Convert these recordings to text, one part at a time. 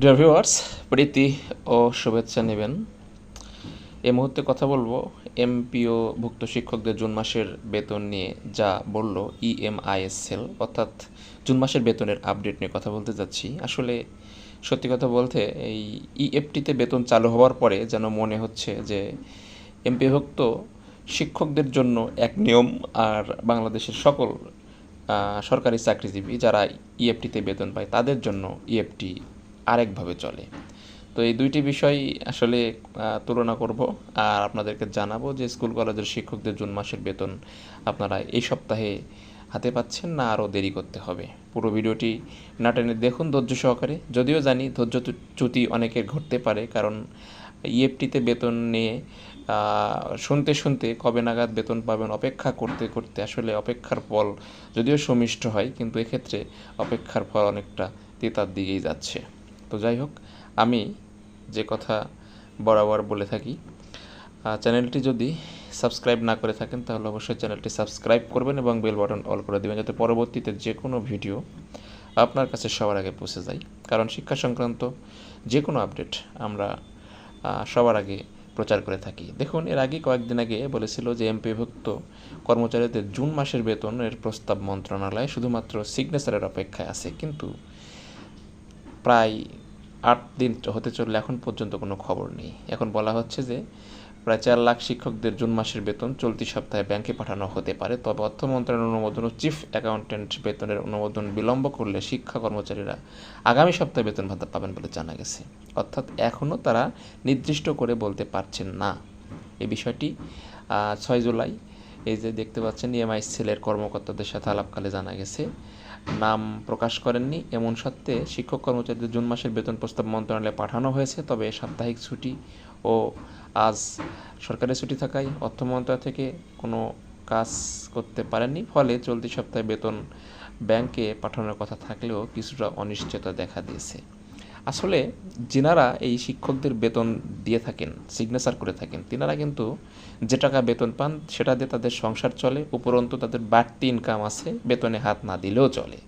Dear viewers প্রীতি ও শুভেচ্ছা নেবেন। এই মুহূর্তে কথা বলব এমপিও ভুক্ত শিক্ষকদের জুন মাসের বেতন নিয়ে যা বলল E ইএমআইএসএল অর্থাৎ জুন মাসের বেতনের আপডেট নিয়ে কথা বলতে যাচ্ছি। আসলে সত্যি কথা বলতে এই ইএফটিতে বেতন চালু হওয়ার পরে যেন মনে হচ্ছে যে এমপিভুক্ত শিক্ষকদের জন্য এক নিয়ম আর বাংলাদেশের সকল সরকারি চাকরিজীবী যারা ইএফটিতে বেতন পায় তাদের জন্য ইএফটি আরেকভাবে চলে। তো এই দুইটি বিষয় আসলে তুলনা করব আর আপনাদেরকে জানাব যে স্কুল কলেজের শিক্ষকদের জুন মাসের বেতন আপনারা এই সপ্তাহে হাতে পাচ্ছেন না আরও দেরি করতে হবে। পুরো ভিডিওটি না টেনে দেখুন ধৈর্য সহকারে। যদিও জানি ধৈর্য চ্যু- চ্যুতি অনেকের ঘটতে পারে কারণ ইএফটিতে বেতন নিয়ে শুনতে শুনতে কবে নাগাদ বেতন পাবেন অপেক্ষা করতে করতে আসলে অপেক্ষার ফল যদিও সুমিষ্ট হয়, কিন্তু এক্ষেত্রে অপেক্ষার ফল অনেকটা তেতার দিকেই যাচ্ছে। তো যাই হোক, আমি যে কথা বরাবর বলে থাকি চ্যানেলটি যদি সাবস্ক্রাইব না করে থাকেন, তাহলে অবশ্যই চ্যানেলটি সাবস্ক্রাইব করবেন এবং বেল বাটন অল করে দেবেন যাতে পরবর্তীতে যে কোনো ভিডিও আপনার কাছে সবার আগে পৌঁছে যায়। কারণ শিক্ষা সংক্রান্ত যে কোনো আপডেট আমরা সবার আগে প্রচার করে থাকি। দেখুন, এর আগে কয়েকদিন আগে বলেছিল যে এমপিভুক্ত কর্মচারীদের জুন মাসের বেতনের প্রস্তাব মন্ত্রণালয় শুধুমাত্র সিগনেচারের অপেক্ষায় আছে। কিন্তু প্রায় আট দিন হতে চললে এখন পর্যন্ত কোনো খবর নেই। এখন বলা হচ্ছে যে, প্রায় চার লাখ শিক্ষকদের জুন মাসের বেতন চলতি সপ্তাহে ব্যাংকে পাঠানো হতে পারে। তবে অর্থ মন্ত্রণালয়ের অনুমোদন ও চিফ অ্যাকাউন্টেন্ট বেতনের অনুমোদন বিলম্ব করলে শিক্ষা কর্মচারীরা আগামী সপ্তাহে বেতন ভাতা পাবেন বলে জানা গেছে। অর্থাৎ এখনও তারা নির্দিষ্ট করে বলতে পারছেন না। এ বিষয়টি ছয় জুলাই এই যে দেখতে পাচ্ছেন ইএমআই সেলের কর্মকর্তাদের সাথে আলাপকালে জানা গেছে। নাম প্রকাশ করেননি। এমন সত্ত্বে শিক্ষক কর্মচারীদের জুন মাসের বেতন প্রস্তাব মন্ত্রণালয়ে পাঠানো হয়েছে। তবে সাপ্তাহিক ছুটি ও আজ সরকারি ছুটি থাকায় অর্থ মন্ত্রণালয় থেকে কোনো কাজ করতে পারেননি। ফলে চলতি সপ্তাহে বেতন ব্যাংকে পাঠানোর কথা থাকলেও কিছুটা অনিশ্চয়তা দেখা দিয়েছে। আসলে যিনারা এই শিক্ষকদের বেতন দিয়ে থাকেন সিগনেচার করে থাকেন, তিনারা কিন্তু যে টাকা বেতন পান সেটা দিয়ে তাদের সংসার চলে, উপরন্তু তাদের বাড়তি ইনকাম আছে, বেতনে হাত না দিলেও চলে।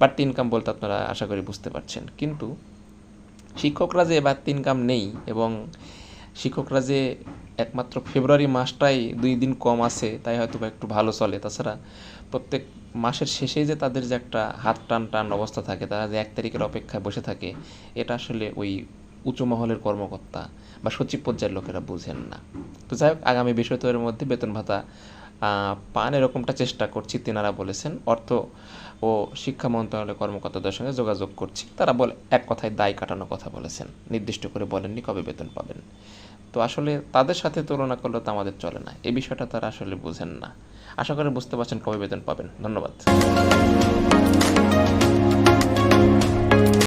বাড়তি ইনকাম বলতে আপনারা আশা করি বুঝতে পারছেন। কিন্তু শিক্ষকরা যে বাড়তি ইনকাম নেই এবং শিক্ষকরা যে একমাত্র ফেব্রুয়ারি মাসটাই দুই দিন কম আছে, তাই হয়তো একটু ভালো চলে। তাছাড়া প্রত্যেক মাসের শেষেই যে তাদের যে একটা হাত টান টান অবস্থা থাকে, তারা যে এক তারিখের অপেক্ষায় বসে থাকে, এটা আসলে ওই উঁচু মহলের কর্মকর্তা বা সচিব পর্যায়ের লোকেরা বুঝেন না। তো যাই হোক, আগামী এর মধ্যে বেতন ভাতা পান এরকমটা চেষ্টা করছি, তেনারা বলেছেন। অর্থ ও শিক্ষা মন্ত্রণালয়ের কর্মকর্তাদের সঙ্গে যোগাযোগ করছি। তারা বলে, এক কথায় দায় কাটানোর কথা বলেছেন। নির্দিষ্ট করে বলেননি কবে বেতন পাবেন। তো আসলে তাদের সাথে তুলনা করলে তো আমাদের চলে না। এই বিষয়টা তারা আসলে বুঝেন না। আশা করি বুঝতে পারছেন কবে বেতন পাবেন। ধন্যবাদ।